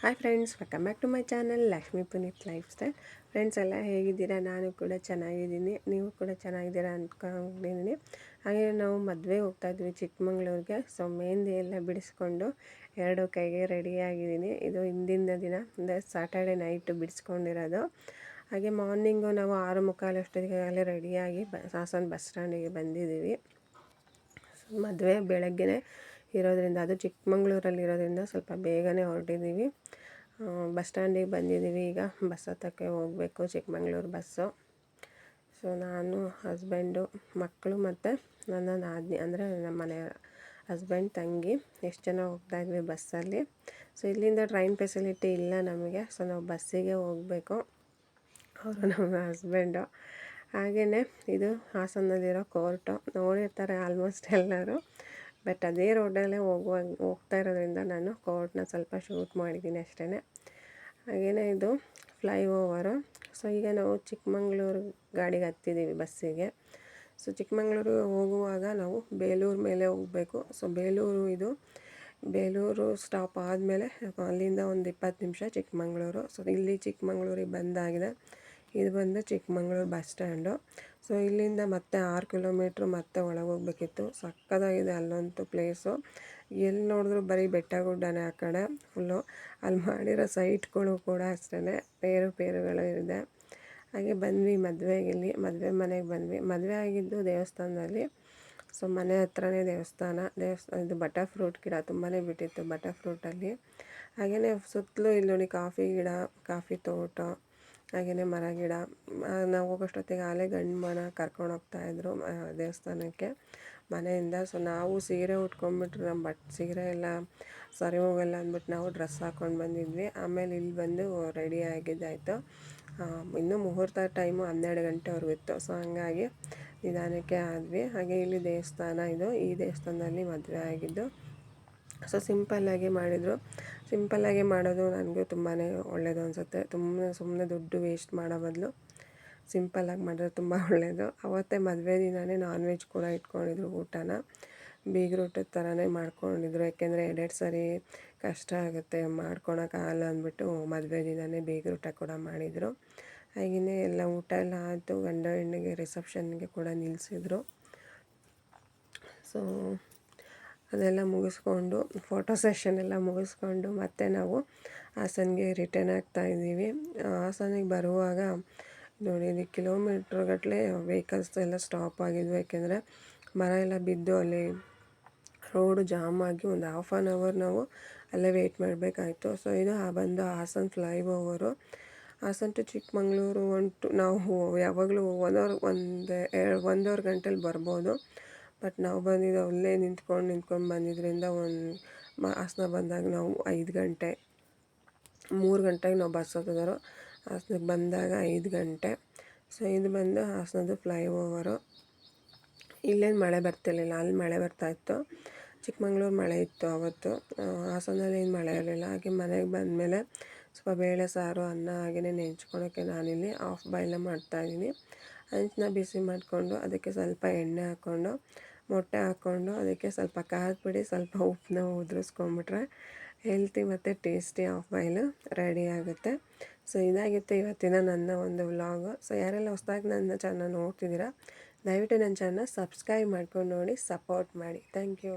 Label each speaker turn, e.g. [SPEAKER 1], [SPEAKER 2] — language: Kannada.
[SPEAKER 1] Hi friends welcome back to my channel Lakshmi Puneet lifestyle friends ಎಲ್ಲ ಹೇಗಿದ್ದೀರಾ? ನಾನು ಕೂಡ ಚೆನ್ನಾಗಿದ್ದೀನಿ. ನೀವು ಕೂಡ ಚೆನ್ನಾಗಿದ್ದೀರಾ ಅಂದ್ಕೊಂಡಿದ್ದೀನಿ ಹಾಗೆ ನಾವು ಮದುವೆ ಹೋಗ್ತಾ ಇದ್ವಿ ಚಿಕ್ಕಮಂಗ್ಳೂರಿಗೆ. ಸೊ ಮೆಹಂದಿ ಎಲ್ಲ ಬಿಡಿಸ್ಕೊಂಡು ಎರಡು ಕೈಗೆ ರೆಡಿಯಾಗಿದ್ದೀನಿ ಇದು ಹಿಂದಿನ ದಿನ, ಅಂದರೆ ಸಾಟರ್ಡೆ ನೈಟ್ ಬಿಡಿಸ್ಕೊಂಡಿರೋದು. ಹಾಗೆ ಮಾರ್ನಿಂಗು ನಾವು ಆರು ಮುಕ್ಕಾಲಷ್ಟೊತ್ತಿಗೆ ರೆಡಿಯಾಗಿ ಬ ಹಾಸನ ಬಸ್ ಸ್ಟ್ಯಾಂಡಿಗೆ ಬಂದಿದ್ದೀವಿ. ಮದುವೆ ಬೆಳಗ್ಗೆ ಇರೋದ್ರಿಂದ, ಅದು ಚಿಕ್ಕಮಂಗ್ಳೂರಲ್ಲಿ ಇರೋದರಿಂದ ಸ್ವಲ್ಪ ಬೇಗನೆ ಹೊರಟಿದ್ದೀವಿ. ಬಸ್ ಸ್ಟ್ಯಾಂಡಿಗೆ ಬಂದಿದ್ದೀವಿ ಈಗ. ಬಸ್ ಹತ್ತಕ್ಕೆ ಹೋಗಬೇಕು, ಚಿಕ್ಕಮಂಗ್ಳೂರು ಬಸ್ಸು. ಸೊ ನಾನು, ಹಸ್ಬೆಂಡು, ಮಕ್ಕಳು ಮತ್ತು ನನ್ನ ನಾದಿನಿ, ಅಂದರೆ ನಮ್ಮ ಮನೆಯ ಹಸ್ಬೆಂಡ್, ತಂಗಿ, ಎಷ್ಟು ಜನ ಹೋಗ್ತಾ ಇದ್ವಿ ಬಸ್ಸಲ್ಲಿ. ಸೊ ಇಲ್ಲಿಂದ ಟ್ರೈನ್ ಫೆಸಿಲಿಟಿ ಇಲ್ಲ ನಮಗೆ. ಸೊ ನಾವು ಬಸ್ಸಿಗೆ ಹೋಗಬೇಕು. ಅವರು ನಮ್ಮ ಹಸ್ಬೆಂಡು. ಹಾಗೆಯೇ ಇದು ಹಾಸನದಲ್ಲಿರೋ ಕೋರ್ಟು. ನೋಡಿರ್ತಾರೆ ಆಲ್ಮೋಸ್ಟ್ ಎಲ್ಲರೂ. ಬಟ್ ಅದೇ ರೋಡಲ್ಲೇ ಹೋಗುವಾಗ ಹೋಗ್ತಾ ಇರೋದ್ರಿಂದ ನಾನು ಕೋರ್ಟ್ನ ಸ್ವಲ್ಪ ಶೂಟ್ ಮಾಡಿದ್ದೀನಿ ಅಷ್ಟೇ ಹಾಗೆಯೇ ಇದು ಫ್ಲೈ ಓವರು ಸೊ ಈಗ ನಾವು ಚಿಕ್ಕಮಂಗ್ಳೂರು ಗಾಡಿಗೆ ಹತ್ತಿದ್ದೀವಿ ಬಸ್ಸಿಗೆ. ಸೊ ಚಿಕ್ಕಮಂಗ್ಳೂರು ಹೋಗುವಾಗ ನಾವು ಬೇಲೂರು ಮೇಲೆ ಹೋಗಬೇಕು. ಸೊ ಬೇಲೂರು ಇದು, ಬೇಲೂರು ಸ್ಟಾಪ್ ಆದಮೇಲೆ ಅಲ್ಲಿಂದ ಒಂದು ಇಪ್ಪತ್ತು ನಿಮಿಷ ಚಿಕ್ಕಮಂಗ್ಳೂರು. ಸೊ ಇಲ್ಲಿ ಚಿಕ್ಕಮಂಗ್ಳೂರಿಗೆ ಬಂದಾಗಿದೆ. ಇದು ಬಂದು ಚಿಕ್ಕಮಂಗ್ಳೂರು ಬಸ್ ಸ್ಟ್ಯಾಂಡು. ಸೊ, ಇಲ್ಲಿಂದ ಮತ್ತೆ ಆರು ಕಿಲೋಮೀಟ್ರ್ ಮತ್ತೆ ಒಳಗೆ ಹೋಗ್ಬೇಕಿತ್ತು ಸಕ್ಕದಾಗಿದೆ ಅಲ್ಲಂತೂ ಪ್ಲೇಸು. ಎಲ್ಲಿ ನೋಡಿದ್ರು ಬರೀ ಬೆಟ್ಟ ಗುಡ್ಡನೇ ಆ ಕಡೆ ಫುಲ್ಲು. ಅಲ್ಲಿ ಮಾಡಿರೋ ಸೈಟ್ಗಳು ಕೂಡ ಅಷ್ಟೇ ಪೇರು ಪೇರುಗಳು ಇದೆ. ಹಾಗೆ ಬಂದ್ವಿ ಮದುವೆಗೆ ಇಲ್ಲಿ. ಮದುವೆ ಮನೆಗೆ ಬಂದ್ವಿ. ಮದುವೆ ಆಗಿದ್ದು ದೇವಸ್ಥಾನದಲ್ಲಿ. ಸೊ, ಮನೆ ಹತ್ರನೇ ದೇವಸ್ಥಾನ. ದೇವಸ್ಥಾನ ಇದು ಬಟರ್ ಫ್ರೂಟ್ ಗಿಡ ತುಂಬಾ ಬಿಟ್ಟಿತ್ತು ಬಟರ್ ಫ್ರೂಟಲ್ಲಿ. ಹಾಗೆಯೇ ಸುತ್ತಲೂ ಇಲ್ಲಿ ನೋಡಿ ಕಾಫಿ ಗಿಡ, ಕಾಫಿ ತೋಟ ಹಾಗೆಯೇ ಮರ, ಗಿಡ ನಾವು ಹೋಗೋಷ್ಟೊತ್ತಿಗೆ ಆಲೆ ಗಂಡು ಮನ ಕರ್ಕೊಂಡು ಹೋಗ್ತಾಯಿದ್ರು ದೇವಸ್ಥಾನಕ್ಕೆ ಮನೆಯಿಂದ. ಸೊ ನಾವು ಸೀರೆ ಉಟ್ಕೊಂಡ್ಬಿಟ್ರು ನಮ್ಮ ಬಟ್ ಸೀರೆ ಎಲ್ಲ ಸರಿ ಹೋಗಲ್ಲ ಅಂದ್ಬಿಟ್ಟು ನಾವು ಡ್ರೆಸ್ ಹಾಕ್ಕೊಂಡು ಬಂದಿದ್ವಿ. ಆಮೇಲೆ ಇಲ್ಲಿ ಬಂದು ರೆಡಿ ಆಗಿದ್ದಾಯಿತು. ಇನ್ನೂ ಮುಹೂರ್ತ ಟೈಮು ಹನ್ನೆರಡು ಗಂಟೆವರೆಗೂ ಇತ್ತು. ಸೊ ಹಂಗಾಗಿ ನಿಧಾನಕ್ಕೆ ಆದ್ವಿ. ಹಾಗೆ ಇಲ್ಲಿ ದೇವಸ್ಥಾನ ಇದು. ಈ ದೇವಸ್ಥಾನದಲ್ಲಿ ಮದುವೆ ಆಗಿದ್ದು ಸೊ ಸಿಂಪಲ್ಲಾಗಿ ಮಾಡಿದರು. ಸಿಂಪಲ್ಲಾಗಿ ಮಾಡೋದು ನನಗೂ ತುಂಬಾ ಒಳ್ಳೆಯದು ಅನಿಸುತ್ತೆ. ತುಂಬ ಸುಮ್ಮನೆ ದುಡ್ಡು ವೇಸ್ಟ್ ಮಾಡೋ ಬದಲು ಸಿಂಪಲ್ಲಾಗಿ ಮಾಡಿದ್ರೆ ತುಂಬ ಒಳ್ಳೆಯದು ಅವತ್ತೇ ಮದುವೆ ದಿನವೇ ನಾನ್ ವೆಜ್ ಕೂಡ ಇಟ್ಕೊಂಡಿದ್ರು ಊಟನ. ಬೀಗ್ರೂಟದ ಥರನೇ ಮಾಡ್ಕೊಂಡಿದ್ರು. ಯಾಕೆಂದರೆ ಎರಡೆರಡು ಸರಿ ಕಷ್ಟ ಆಗುತ್ತೆ ಮಾಡ್ಕೊಳಕ್ಕಾಗಲ್ಲ ಅಂದ್ಬಿಟ್ಟು ಮದುವೆ ದಿನವೇ ಬೀಗ್ರೂಟ ಕೂಡ ಮಾಡಿದರು. ಹಾಗೆಯೇ ಎಲ್ಲ ಊಟ ಎಲ್ಲ ಆಯಿತು. ಗಂಡ ಹೆಣ್ಣಿಗೆ ರಿಸೆಪ್ಷನ್ಗೆ ಕೂಡ ನಿಲ್ಲಿಸಿದ್ರು ಸೊ ಅದೆಲ್ಲ ಮುಗಿಸ್ಕೊಂಡು ಫೋಟೋ ಸೆಷನ್ ಎಲ್ಲ ಮುಗಿಸ್ಕೊಂಡು ಮತ್ತೆ ನಾವು ಹಾಸನಿಗೆ ರಿಟರ್ನ್ ಆಗ್ತಾ ಇದ್ದೀವಿ. ಹಾಸನಿಗೆ ಬರುವಾಗ ನೋಡಿ ಇಲ್ಲಿ ಕಿಲೋಮೀಟ್ರ್ಗಟ್ಟಲೆ ವೆಹಿಕಲ್ಸ್ ಎಲ್ಲ ಸ್ಟಾಪ್ ಆಗಿದ್ವು. ಯಾಕೆಂದರೆ ಮರ ಎಲ್ಲ ಬಿದ್ದು ಅಲ್ಲಿ ರೋಡು ಜಾಮ್ ಆಗಿ ಒಂದು ಹಾಫ್ ಆನ್ ಅವರ್ ನಾವು ಅಲ್ಲೇ ವೆಯ್ಟ್ ಮಾಡಬೇಕಾಯಿತು. ಸೊ ಇದು ಬಂದು Hassan flyover Hassan to Chikmagalur to ನಾವು ಯಾವಾಗಲೂ ಒನ್ ಅವರ್ ಒಂದು, ಎರಡು, ಒಂದೂವರೆ ಗಂಟೆಲಿ ಬರ್ಬೋದು. ಬಟ್ ನಾವು ಬಂದಿದ್ದು ಅಲ್ಲೇ ನಿಂತ್ಕೊಂಡು ನಿಂತ್ಕೊಂಡು ಬಂದಿದ್ದರಿಂದ ಒಂದು ಮ ಹಾಸನ ಬಂದಾಗ ನಾವು ಐದು ಗಂಟೆ, ಮೂರು ಗಂಟೆಗೆ ನಾವು ಬಸ್ ಹತ್ತಿದ್ರು ಹಾಸನಕ್ಕೆ ಬಂದಾಗ ಐದು ಗಂಟೆ. ಸೊ, ಇದು ಬಂದು ಹಾಸನದ್ದು ಫ್ಲೈ ಓವರು ಇಲ್ಲೇನು ಮಳೆ ಬರ್ತಿರ್ಲಿಲ್ಲ. ಅಲ್ಲಿ ಮಳೆ ಬರ್ತಾಯಿತ್ತು ಚಿಕ್ಕಮಂಗ್ಳೂರು ಮಳೆ ಇತ್ತು ಅವತ್ತು. ಹಾಸನಲ್ಲಿ ಏನು ಮಳೆ ಇರಲಿಲ್ಲ. ಹಾಗೆ ಮನೆಗೆ ಬಂದಮೇಲೆ ಸ್ವಲ್ಪ ಬೇಳೆ, ಸಾರು, ಅನ್ನ ಹಾಗೆಯೇ ನೆಂಚ್ಕೊಳೋಕ್ಕೆ ನಾನಿಲ್ಲಿ ಆಫ್ ಬಾಯ್ಲ ಮಾಡ್ತಾಯಿದ್ದೀನಿ ಹಂಚನ್ನ ಬಿಸಿ ಮಾಡಿಕೊಂಡು ಅದಕ್ಕೆ ಸ್ವಲ್ಪ ಎಣ್ಣೆ ಹಾಕ್ಕೊಂಡು, ಮೊಟ್ಟೆ ಹಾಕ್ಕೊಂಡು ಅದಕ್ಕೆ ಸ್ವಲ್ಪ ಖಾರದ ಪುಡಿ, ಸ್ವಲ್ಪ ಉಪ್ಪನ್ನ ಉದುರಿಸ್ಕೊಂಬಿಟ್ರೆ ಹೆಲ್ತಿ ಮತ್ತು ಟೇಸ್ಟಿ ಆಫ್ ಬಾಯ್ಲು ರೆಡಿ ಆಗುತ್ತೆ. ಸೊ ಇದಾಗಿತ್ತು ಇವತ್ತಿನ ನನ್ನ ಒಂದು ವ್ಲಾಗ್ ಸೊ ಯಾರೆಲ್ಲ ಹೊಸದಾಗಿ ನನ್ನ ಚಾನಲ್ ನೋಡ್ತಿದ್ದೀರಾ, ದಯವಿಟ್ಟು ನನ್ನ ಚಾನಲ್ ಸಬ್ಸ್ಕ್ರೈಬ್ ಮಾಡ್ಕೊಂಡು ನೋಡಿ ಸಪೋರ್ಟ್ ಮಾಡಿ. Thank you